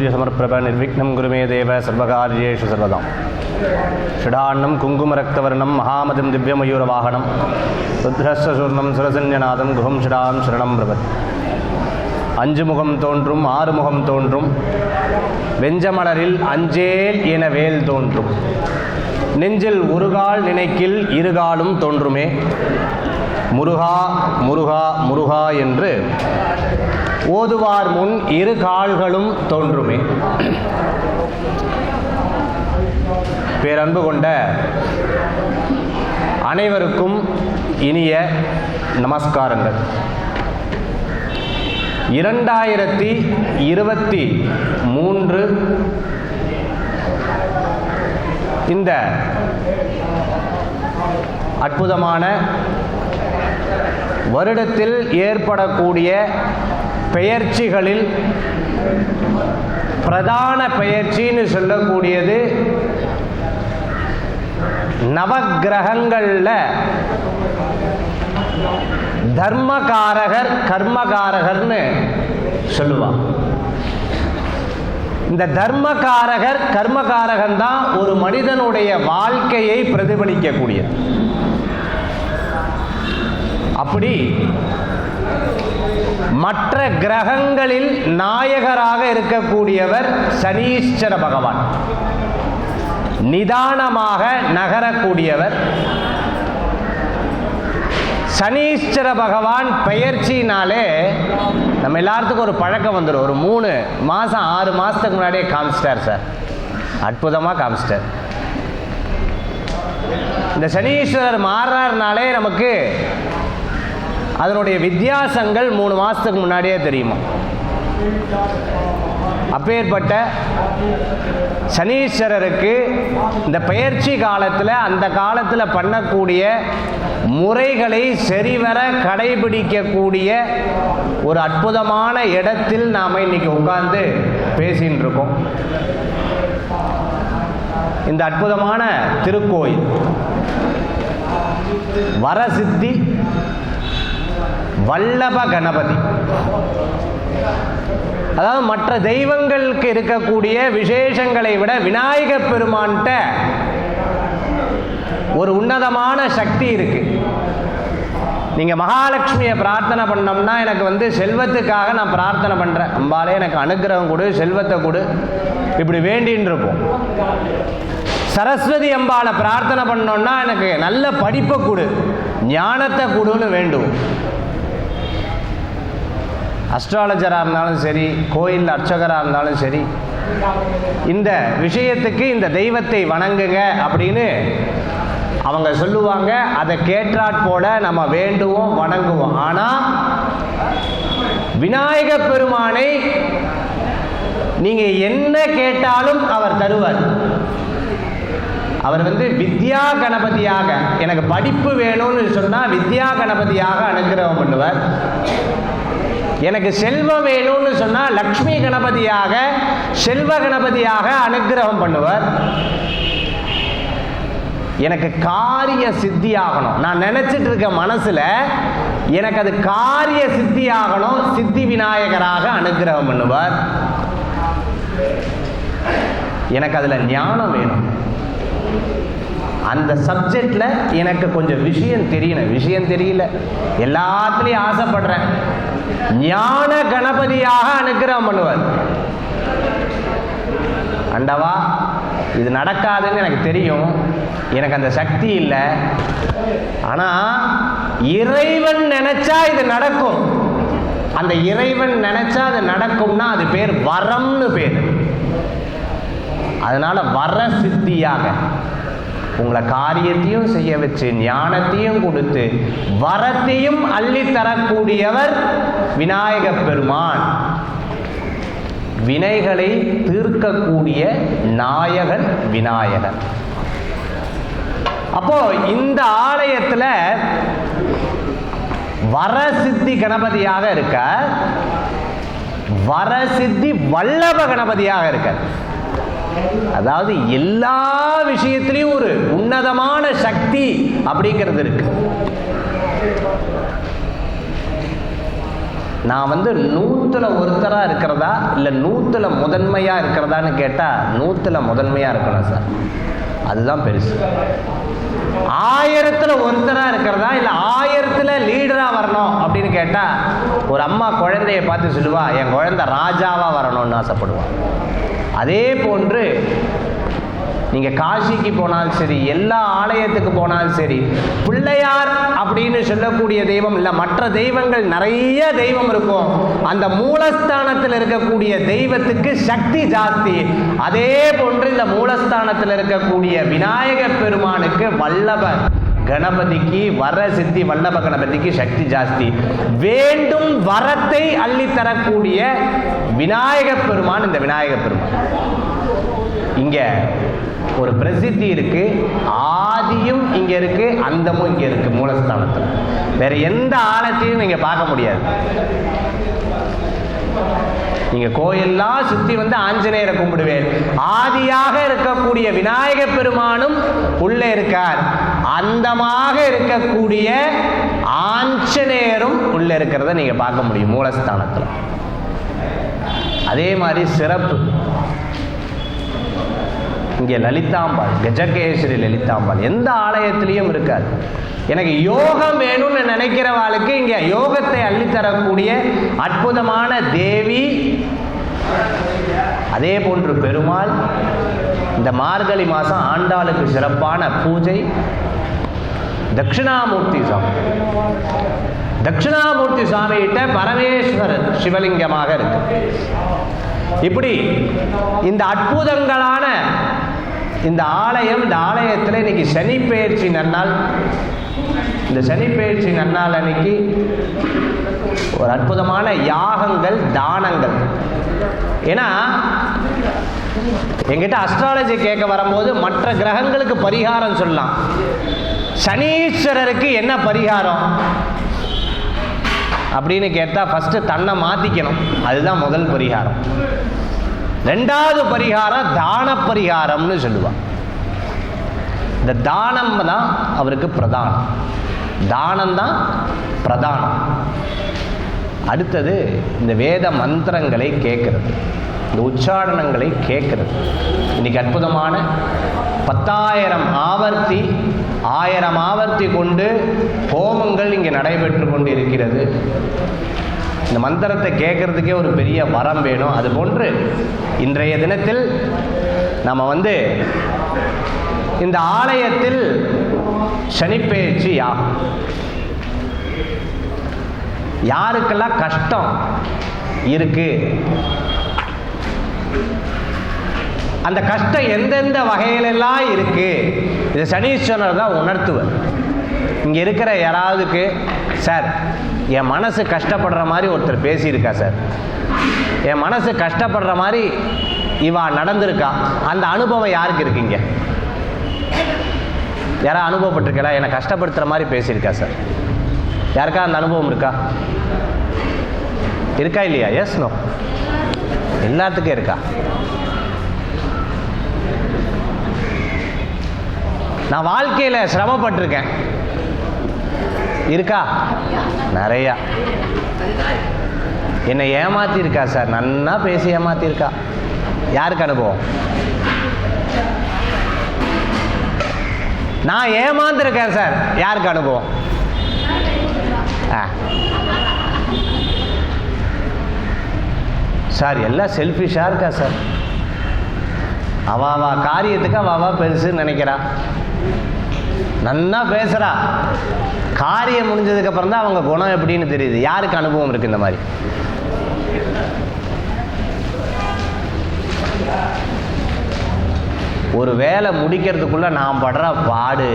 வக்ரதுண்ட நிர்விக்னம் குருமே தேவ சர்வகாரியேஷு சர்வதாம். ஷடாண்ணம் குங்குமரக்தவர்ணம் மகாமதிம் திவ்யமயூரவாகனம். ருத்ரஸ்வசூர்ணம் சுரசன்யநாதம் குஹம் ஷடாம் சரணம் பிரபத். அஞ்சு முகம் தோன்றும் ஆறு முகம் தோன்றும். வெஞ்சமலரில் அஞ்சேல் என வேல் தோன்றும். நெஞ்சில் ஒருகால் நினைக்கில் இருகாலும் தோன்றுமே. முருகா முருகா முருகா என்று ஓதுவார் முன் இரு கால்களும் தோன்றுமே. பேரன்பு கொண்ட அனைவருக்கும் இனிய நமஸ்காரங்கள். இரண்டாயிரத்தி இருபத்தி மூன்று இந்த அற்புதமான வருடத்தில் ஏற்படக்கூடிய பெயர்ச்சிகளில் பிரதான பெயர்ச்சின்னு சொல்லக்கூடியது நவக்கிரகங்களில் தர்மகாரகர் கர்மகாரகர்னு சொல்லுவான் இந்த தர்மகாரகர் கர்மகாரகன் தான் ஒரு மனிதனுடைய வாழ்க்கையை பிரதிபலிக்கக்கூடியது. அப்படி மற்ற கிரகங்களில் நாயகராக இருக்கக்கூடியவர் சனீஸ்வர பகவான். நிதானமாக நகரக்கூடியவர் சனீஸ்வர பகவான் பெயர்ச்சினாலே நம்ம எல்லாத்துக்கும் ஒரு பழக்கம் வந்துடும் ஒரு மூணு மாதம் ஆறு மாதத்துக்கு முன்னாடியே காமிச்சிட்டார் சார். அற்புதமாக காமிச்சிட்டார். இந்த சனீஸ்வரர் மாறுறாருனாலே நமக்கு அதனுடைய வித்தியாசங்கள் மூணு மாதத்துக்கு முன்னாடியே தெரியுமா? அப்பேற்பட்ட சனீஸ்வரருக்கு இந்த பயிற்சி காலத்தில் அந்த காலத்தில் பண்ணக்கூடிய முறைகளை சரிவர கடைபிடிக்கக்கூடிய ஒரு அற்புதமான இடத்தில் நாம் இன்னைக்கு உட்கார்ந்து பேசின்னு இருக்கோம் இந்த அற்புதமான திருக்கோயில் வரசித்தி வல்லப கணபதி. அதாவது மற்ற தெய்வங்களுக்கு இருக்கக்கூடிய விசேஷங்களை விட விநாயக பெருமான்கிட்ட ஒரு உன்னதமான சக்தி இருக்கு. நீங்க மகாலட்சுமியை பிரார்த்தனை பண்ணோம்னா எனக்கு வந்து செல்வத்துக்காக நான் பிரார்த்தனை பண்றேன். அம்பாலே எனக்கு அனுகிரகம் கொடு செல்வத்தை கொடு. இப்படி வேண்டின்னு இருப்போம். சரஸ்வதி அம்பாளை பிரார்த்தனை பண்ணோம்னா எனக்கு நல்ல படிப்பை கொடு ஞானத்தை கொடுன்னு வேண்டும் அஸ்ட்ராலஜராக இருந்தாலும் சரி கோயில் அர்ச்சகராக இருந்தாலும் சரி இந்த விஷயத்துக்கு இந்த தெய்வத்தை வணங்குங்க அப்படின்னு அவங்க சொல்லுவாங்க. அதை கேட்டாற் போல நம்ம வேண்டுவோம் வணங்குவோம். ஆனால் விநாயக பெருமானை நீங்கள் என்ன கேட்டாலும் அவர் தருவார். அவர் வந்து வித்யா கணபதியாக எனக்கு படிப்பு வேணும்னு சொன்னால் வித்யா கணபதியாக அனுகிரகம் பண்ணுவார். எனக்கு செல்வம் வேணும்னு சொன்னால் லக்ஷ்மி கணபதியாக செல்வ கணபதியாக அனுகிரகம் பண்ணுவர். எனக்கு காரிய சித்தி ஆகணும் நான் நினைச்சிட்டு இருக்க மனசுல எனக்கு அது காரிய சித்தி ஆகணும் சித்தி விநாயகராக அனுகிரகம் பண்ணுவார். எனக்கு அதுல ஞானம் வேணும். அந்த சப்ஜெக்ட்ல எனக்கு கொஞ்சம் விஷயம் தெரியணும். விஷயம் தெரியல. எல்லாத்துலயும் ஆசைப்படுறேன். ஞான கணபதியாக அனுகிரகம் பண்ணுவார். அண்டவா இது நடக்காதுன்னு எனக்கு தெரியும். எனக்கு அந்த சக்தி இல்லை. ஆனா இறைவன் நினைச்சா இது நடக்கும். அந்த இறைவன் நினைச்சா அது நடக்கும்னா அது பேர் வரம்னு பேர். அதனால வர சித்தியாக. உங்களை காரியத்தையும் செய்ய வச்சு ஞானத்தையும் கொடுத்து வரத்தையும் அள்ளி தரக்கூடியவர் விநாயக பெருமான். வினைகளை தீர்க்கக்கூடிய நாயகன் விநாயகன். அப்போ இந்த ஆலயத்துல வரசித்தி கணபதியாக இருக்க வரசித்தி வல்லப கணபதியாக இருக்க. அதாவது எல்லா விஷயத்திலையும் ஒரு உன்னதமான சக்தி அப்படிங்கிறது இருக்கு. நான் வந்து நூற்றுல ஒருத்தராக இருக்கிறதா இல்லை நூற்றுல முதன்மையாக இருக்கிறதான்னு கேட்டால் நூற்றுல முதன்மையாக இருக்கணும் சார். அதுதான் பெருசு. ஆயிரத்துல ஒருத்தரா இருக்கிறதா இல்ல ஆயிரத்துல லீடரா வரணும் அப்படின்னு கேட்டா ஒரு அம்மா குழந்தைய பார்த்து சொல்லுவா என் குழந்தை ராஜாவா வரணும்னு ஆசைப்படுவான் அதே போன்று நீங்கள் காசிக்கு போனாலும் சரி எல்லா ஆலயத்துக்கு போனாலும் சரி பிள்ளையார் அப்படின்னு சொல்லக்கூடிய தெய்வம் இல்லை மற்ற தெய்வங்கள் நிறைய தெய்வம் இருக்கும். அந்த மூலஸ்தானத்தில் இருக்கக்கூடிய தெய்வத்துக்கு சக்தி ஜாஸ்தி. அதே போன்று இந்த மூலஸ்தானத்தில் இருக்கக்கூடிய விநாயகர் பெருமானுக்கு வல்லப கணபதிக்கு வர சித்தி வல்லப கணபதிக்கு சக்தி ஜாஸ்தி. வேண்டும் வரத்தை அள்ளித்தரக்கூடிய விநாயக பெருமான் இந்த விநாயக பெருமான். இங்க ஒரு பிரசித்தி இருக்கு ஆதியும் இங்க இருக்கு அந்தமும் இங்க இருக்கு மூலஸ்தானத்தில். வேற எந்த ஆழத்தையும் நீங்க பார்க்க முடியாது. நீங்க கோயிலெல்லாம் சுத்தி வந்து ஆஞ்சநேயரை கும்பிடுவேன். ஆதியாக இருக்கக்கூடிய விநாயக பெருமானும் உள்ளே இருக்கார். அந்தமாக இருக்கக்கூடிய ஆஞ்சநேயரும் உள்ள இருக்கிறத நீங்க பார்க்க முடியும் மூலஸ்தானத்தில். அதே மாதிரி சிறப்பு. இங்கே லலிதாம்பாள் கஜகேஸ்வரி லலிதாம்பாள் எந்த ஆலயத்திலையும் இருக்காது. எனக்கு யோகம் வேணும்னு நினைக்கிறவாளுக்கு இங்கே யோகத்தை அள்ளித்தரக்கூடிய அற்புதமான தேவி அதே போன்று பெருமாள் இந்த மார்கழி மாதம் ஆண்டாளுக்கு சிறப்பான பூஜை தட்சிணாமூர்த்தி சுவாமி. தட்சிணாமூர்த்தி சுவாமிகிட்ட பரமேஸ்வரர் சிவலிங்கமாக இருக்கு. இப்படி இந்த அற்புதங்களான இந்த ஆலயம் இந்த ஆலயத்தில் இன்னைக்கு சனி பெயர்ச்சி நன்னால் இந்த சனி பெயர்ச்சி நன்னால் அன்னைக்கு ஒரு அற்புதமான யாகங்கள் தானங்கள். ஏன்னா எங்கிட்ட அஸ்ட்ராலஜி கேட்க வரும்போது மற்ற கிரகங்களுக்கு பரிகாரம் சொல்லலாம். சனீஸ்வரருக்கு என்ன பரிகாரம்? அப்படின்னு கேட்டால் ஃபஸ்ட்டு தன்னை மாற்றிக்கணும் அதுதான் முதல் பரிகாரம். ரெண்டாவது பரிகாரம் தான பரிகாரம்னு சொல்லுவான் இந்த தானம் தான் அவருக்கு பிரதானம். தானம் தான் பிரதானம். அடுத்தது இந்த வேத மந்திரங்களை கேட்கறது. இந்த உச்சாரணங்களை கேட்கறது. இன்னைக்கு அற்புதமான பத்தாயிரம் ஆவர்த்தி ஆயிரம் ஆவர்த்தி கொண்டு ஹோமங்கள் இங்கே நடைபெற்று கொண்டு இருக்கிறது இந்த மந்திரத்தை கேட்கறதுக்கே ஒரு பெரிய வரம் வேணும். அது போன்று இன்றைய தினத்தில் நம்ம வந்து இந்த ஆலயத்தில் சனிப்பெயர்ச்சி யாகும். யாருக்கெல்லாம் கஷ்டம் இருக்கு? அந்த கஷ்டம் எந்தெந்த வகையிலெல்லாம் இருக்கு? இது சனீஸ்வரர் தான் உணர்த்துவர். இங்கே இருக்கிற யாராவதுக்கு சார் என் மனசு கஷ்டப்படுற மாதிரி ஒருத்தர் பேசியிருக்கா சார்? என் மனசு கஷ்டப்படுற மாதிரி இவா நடந்திருக்கா? அந்த அனுபவம் யாருக்கு இருக்குங்க யாராவது அனுபவப்பட்டிருக்கா என்னை கஷ்டப்படுத்துகிற மாதிரி பேசியிருக்கா சார்? யாருக்கா அந்த அனுபவம் இருக்கா? இருக்கா இல்லையா? எஸ் நோ எல்லாத்துக்கும் இருக்கா? நான் வாழ்க்கையில் சிரமப்பட்டிருக்கேன். இருக்கா? நிறையா. என்னை ஏமாத்திருக்கா சார்? நன்னா பேசி ஏமாத்திருக்கா யாருக்கு அனுபவம்? நான் ஏமாந்துருக்கேன் சார். யாருக்கு அனுபவம்? ஆ. சார் எல்லாம் செல்ஃபிஷாக இருக்கா சார்? அவாவா காரியத்துக்கு அவாவா பெருசுன்னு நினைக்கிறா நன்னா பேசுகிறா காரியம் முடிஞ்சதுக்கப்புறம் தான் அவங்க குணம் எப்படின்னு தெரியுது. யாருக்கு அனுபவம் இருக்கு இந்த மாதிரி? ஒரு வேலை முடிக்கிறதுக்குள்ள நான் படுற பாடு.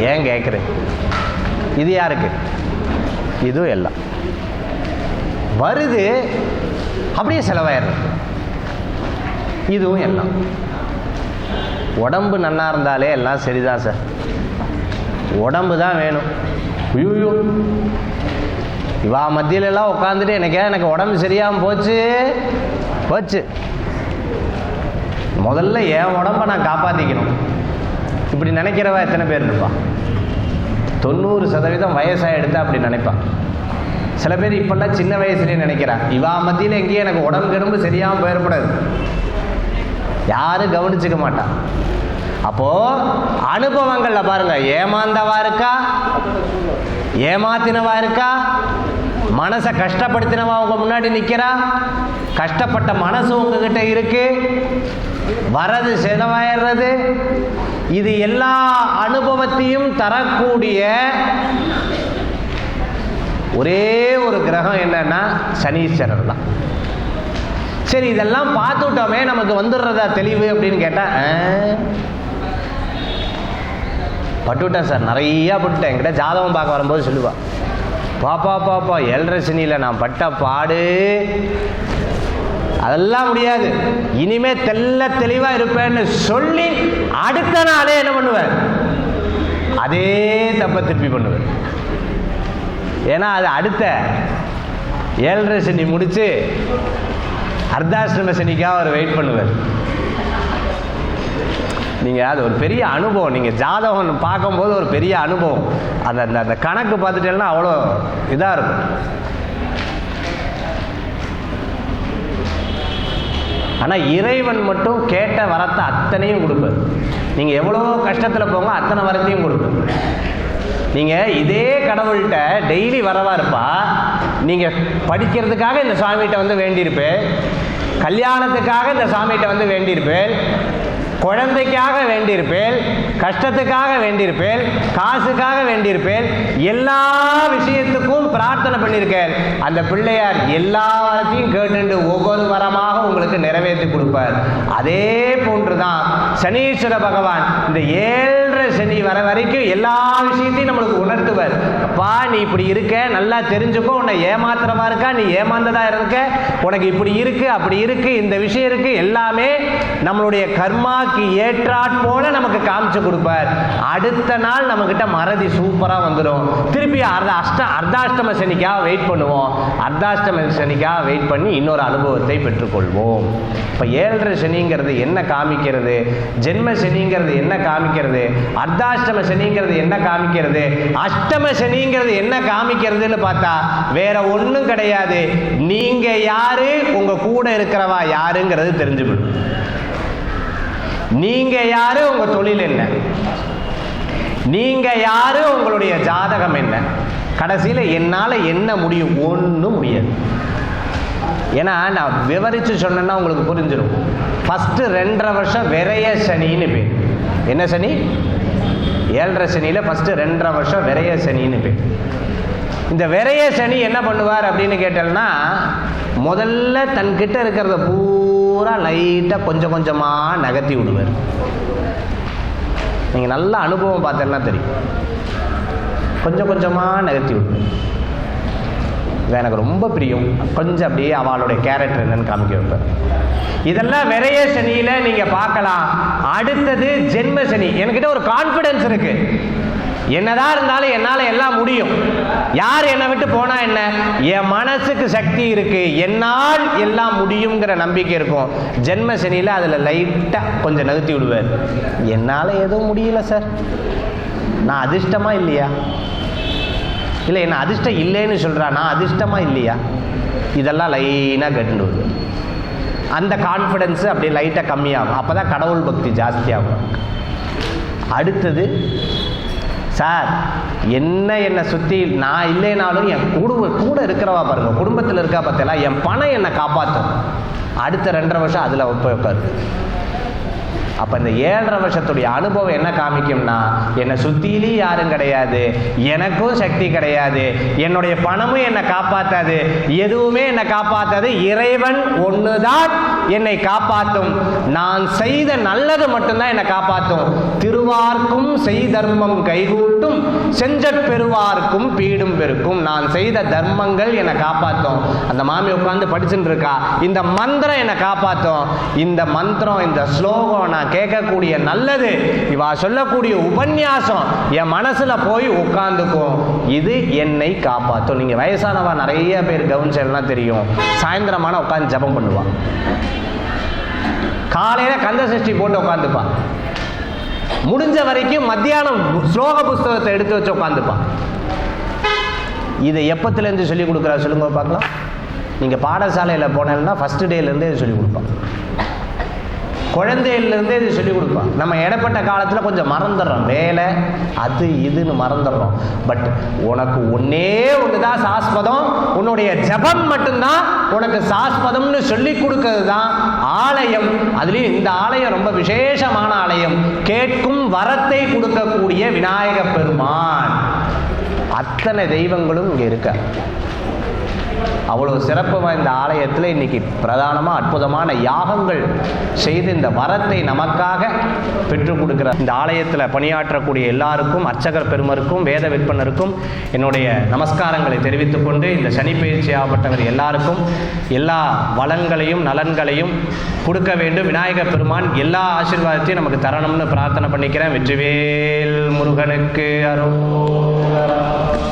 ஏன் கேட்குறேன் இது யாருக்கு? இதுவும் எல்லாம். வருது அப்படியே செலவாயிடுறது. இதுவும் எல்லாம். உடம்பு நல்லா இருந்தாலே எல்லாம் சரிதான் சார். உடம்பு தான் வேணும். ஐயோ இவா மத்தியிலலாம் உட்காந்துட்டு எனக்கு எனக்கு உடம்பு சரியாமல் போச்சு? போச்சு. முதல்ல என் உடம்பை நான் காப்பாற்றிக்கணும் இப்படி நினைக்கிறவ எத்தனை பேர் இருப்பா? தொண்ணூறு சதவீதம் வயசாக எடுத்தா அப்படி நினைப்பான். சில பேர் இப்பெல்லாம் சின்ன வயசுலேயே நினைக்கிறான் இவா மத்தியில் எங்கேயும் எனக்கு உடம்பு கிடம்பு சரியாமல் போயிடக்கூடாது. யாரும் கவனிச்சுக்க மாட்டான் அப்போது அனுபவங்களில் பாருங்கள் ஏமாந்தவா இருக்கா? ஏமாத்தினவா இருக்கா? மனசை கஷ்டப்படுத்தினவா உங்க முன்னாடி நிற்கிறா கஷ்டப்பட்ட மனசு உங்ககிட்ட இருக்கு? வரது செதவாயிடுறது இது எல்லா அனுபவத்தையும் தரக்கூடிய ஒரே ஒரு கிரகம் என்னன்னா சனீஸ்வரர் தான் சரி இதெல்லாம் பார்த்துட்டோமே நமக்கு வந்துடுறதா தெளிவு அப்படின்னு கேட்டா பட்டுவிட்டேன் சார் நிறையா பட்டுட்டேன். என்கிட்ட ஜாதகம் பார்க்க வரும்போது சொல்லுவா பாப்பா பாப்பா ஏழரை சனியில் நான் பட்ட பாடு அதெல்லாம் முடியாது. இனிமே தெல்ல தெளிவா இருப்பேன்னு சொல்லி அடுத்த நாளே என்ன பண்ணுவேன்? அதே தப்பை திருப்பி பண்ணுவேன். ஏன்னா அது அடுத்த. ஏழரை சனி முடிச்சு அர்த்தாஷ்டம சனிக்காக அவர் வெயிட் பண்ணுவார் நீங்கள் அது ஒரு பெரிய அனுபவம். நீங்கள் ஜாதகம் பார்க்கும்போது ஒரு பெரிய அனுபவம். அந்த அந்த அந்த கணக்கு பார்த்துட்டேன்னா அவ்வளோ இதாக இருக்கும். ஆனால் இறைவன் மட்டும் கேட்ட வரத்தை அத்தனையும் கொடுப்பார் நீங்கள் எவ்வளோ கஷ்டத்தில் போங்க அத்தனை வரத்தையும் கொடுப்பார் நீங்கள் இதே கடவுள்கிட்ட டெய்லி வரவா இருப்பா நீங்கள் படிக்கிறதுக்காக இந்த சாமிகிட்ட வந்து வேண்டியிருப்பேன் கல்யாணத்துக்காக இந்த சாமிகிட்ட வந்து வேண்டியிருப்பேன் குழந்தைக்காக வேண்டியிருப்பேன் கஷ்டத்துக்காக வேண்டியிருப்பேன் காசுக்காக வேண்டியிருப்பேன் எல்லா விஷயத்துக்கும் பிரார்த்தனை பண்ணியிருக்கேன். அந்த பிள்ளையார் எல்லாத்தையும் கேட்டு ஒவ்வொரு வரமாக உங்களுக்கு நிறைவேற்றி கொடுப்பார். அதே போன்று தான் சனீஸ்வர பகவான் இந்த ஏழு சனி வர வரைக்கும் எல்லா விஷயத்தையும் நம்மளுக்கு உணர்த்துவார். அப்பா நீ இப்படி இருக்க நல்லா தெரிஞ்சுக்கோ உன்னை ஏமாத்துறவா இருக்கா நீ ஏமாந்ததா இருக்க? உனக்கு இப்படி இருக்கு அப்படி இருக்கு இந்த விஷயம் இருக்கு எல்லாமே நம்மளுடைய கர்மாக்கு ஏற்றாற் போல நமக்கு காமிச்சு கொடுப்பார். அடுத்த நாள் நம்மக்கிட்ட மறதி சூப்பரா வந்துடும் திருப்பி அர்த்த அஷ்ட அர்த்தாஷ்டம சனிக்காக வெயிட் பண்ணுவோம். அர்த்தாஷ்டம சனிக்காக வெயிட் பண்ணி இன்னொரு அனுபவத்தை பெற்றுக்கொள்வோம். இப்போ ஏழரை சனிங்கிறது என்ன காமிக்கிறது? ஜென்ம சனிங்கிறது என்ன காமிக்கிறது? அர்த்த அர்த்தாஷ்டம சனிங்கிறது என்ன காமிக்கிறது? அஷ்டம சனிங்கிறது என்ன காமிக்கிறதுன்னு பார்த்தா வேற ஒன்றும் கிடையாது. நீங்க யாரு? உங்க கூட இருக்கிறவா யாருங்கிறது தெரிஞ்சுவிடும் நீங்க யாரு? உங்க தொழில் என்ன? நீங்க யாரு? உங்களுடைய ஜாதகம் என்ன? கடைசியில் என்னால் என்ன முடியும்? ஒன்றும் முடியாது. ஏன்னா நான் விவரித்து சொன்னேன்னா உங்களுக்கு புரிஞ்சிடும் ஃபஸ்ட்டு ரெண்டரை வருஷம் விரைய சனின்னு பேர். என்ன சனி? ஏழரை சனியில் ஃபஸ்ட்டு ரெண்டரை வருஷம் விரைய சனின்னு பேர். இந்த விரைய சனி என்ன பண்ணுவார் அப்படின்னு கேட்டோம்னா முதல்ல தன்கிட்ட இருக்கிறத பூரா லைட்டாக கொஞ்சம் கொஞ்சமாக நகர்த்தி விடுவார். நீங்கள் நல்ல அனுபவம் பார்த்தேன்னா தெரியும். கொஞ்சம் கொஞ்சமாக நகர்த்தி விடுவார். இது எனக்கு ரொம்ப பிரியம். கொஞ்சம் அப்படியே அவளுடைய கேரக்டர் என்னன்னு காமிக்க வைப்பேன். இதெல்லாம் விரைய சனியில் நீங்கள் பார்க்கலாம். அடுத்தது ஜென்ம சனி. என்கிட்ட ஒரு கான்ஃபிடென்ஸ் இருக்கு. என்னதான் இருந்தாலும் என்னால் எல்லாம் முடியும். யார் என்னை விட்டு போனால் என்ன? என் மனசுக்கு சக்தி இருக்கு. என்னால் எல்லாம் முடியுங்கிற நம்பிக்கை இருக்கும். ஜென்ம சனியில் அதில் லைட்டாக கொஞ்சம் நகர்த்தி விடுவார் என்னால் எதுவும் முடியல சார் நான் அதிர்ஷ்டமா இல்லையா? இல்லை என்ன அதிர்ஷ்டம் இல்லைன்னு சொல்கிறா நான் இல்லையா? இதெல்லாம் லைனாக கட்டுண்டு வருது அந்த கான்ஃபிடென்ஸு அப்படியே லைட்டாக கம்மியாகும். அப்போ தான் கடவுள் பக்தி ஜாஸ்தியாகும். அடுத்தது சார் என்ன என்னை சுற்றி நான் இல்லைனாலும் என் குடும்ப கூட இருக்கிறவா பாருங்க குடும்பத்தில் இருக்கா பார்த்தீங்களா? என் பணம் என்னை காப்பாற்றும் அடுத்த ரெண்டரை வருஷம் அதில் போய் அப்போ இந்த ஏழரை வருஷத்துடைய அனுபவம் என்ன காமிக்கும்னா என்னை சுத்திலையும் யாரும் கிடையாது எனக்கும் சக்தி கிடையாது என்னுடைய பணமும் என்னை காப்பாத்தாது எதுவுமே என்னை காப்பாத்தாது இறைவன் ஒண்ணுதான் என்னை காப்பாற்றும் நான் செய்த நல்லது மட்டும்தான் என்னை காப்பாற்றும் திருவார்க்கும் செய்தர்மம் கைகூட்டும் செஞ்சற் பெறுவார்க்கும் பீடும் பெருக்கும். நான் செய்த தர்மங்கள் என்னை காப்பாற்றும் அந்த மாமி உட்காந்து படிச்சுட்டு இருக்கா இந்த மந்திரம் என்னை காப்பாற்றும் இந்த மந்திரம் இந்த ஸ்லோகம் நான் கேட்கக்கூடிய நல்லது. இவா சொல்லக்கூடிய உபன்யாசம் என் மனசுல போய் உட்காந்துக்கும் இது என்னை காப்பாற்றும் நீங்க வயசானவா நிறைய பேர் கவனிச்செல்லாம் தெரியும். சாயந்தரமான உட்காந்து ஜெபம் பண்ணுவான் காலையில கந்த சஷ்டி போட்டு உட்காந்துப்பா முடிஞ்ச வரைக்கும் மத்தியானம் ஸ்லோக புஸ்தகத்தை எடுத்து வச்சு உட்காந்துப்பா இதை எப்பத்துலேருந்து சொல்லி கொடுக்குறா சொல்லுங்க பார்க்கலாம் நீங்கள் பாடசாலையில் போனேன்னா ஃபஸ்ட்டு டேலேருந்தே சொல்லிக் கொடுப்பான் குழந்தையிலேருந்தே இது சொல்லிக் கொடுப்பான். நம்ம இடப்பட்ட காலத்தில் கொஞ்சம் மறந்துடுறோம். வேலை அது இதுன்னு மறந்துடுறோம். பட் உனக்கு ஒன்னே ஒன்று தான் சாஸ்பதம் உன்னுடைய ஜபம் மட்டும்தான் உனக்கு சாஸ்பதம்னு சொல்லி கொடுக்கறது தான் ஆலயம். அதுலேயும் இந்த ஆலயம் ரொம்ப விசேஷமான ஆலயம். கேட்கும் வரத்தை கொடுக்கக்கூடிய விநாயக பெருமான். அத்தனை தெய்வங்களும் இங்கே இருக்க அவ்வளோ சிறப்பு வாய்ந்த ஆலயத்தில் இன்னைக்கு பிரதானமாக அற்புதமான யாகங்கள் செய்து இந்த வரத்தை நமக்காக பெற்றுக் கொடுக்கிறார் இந்த ஆலயத்தில் பணியாற்றக்கூடிய எல்லாருக்கும் அர்ச்சகர் பெருமருக்கும் வேத விற்பனருக்கும் என்னுடைய நமஸ்காரங்களை தெரிவித்துக் கொண்டு இந்த சனி பயிற்சி ஆகப்பட்டவர் எல்லாருக்கும் எல்லா வளங்களையும் நலன்களையும் கொடுக்க வேண்டும். விநாயகர் பெருமான் எல்லா ஆசீர்வாதத்தையும் நமக்கு தரணும்னு பிரார்த்தனை பண்ணிக்கிறேன். வெற்றிவேல் முருகனுக்கு அருள்.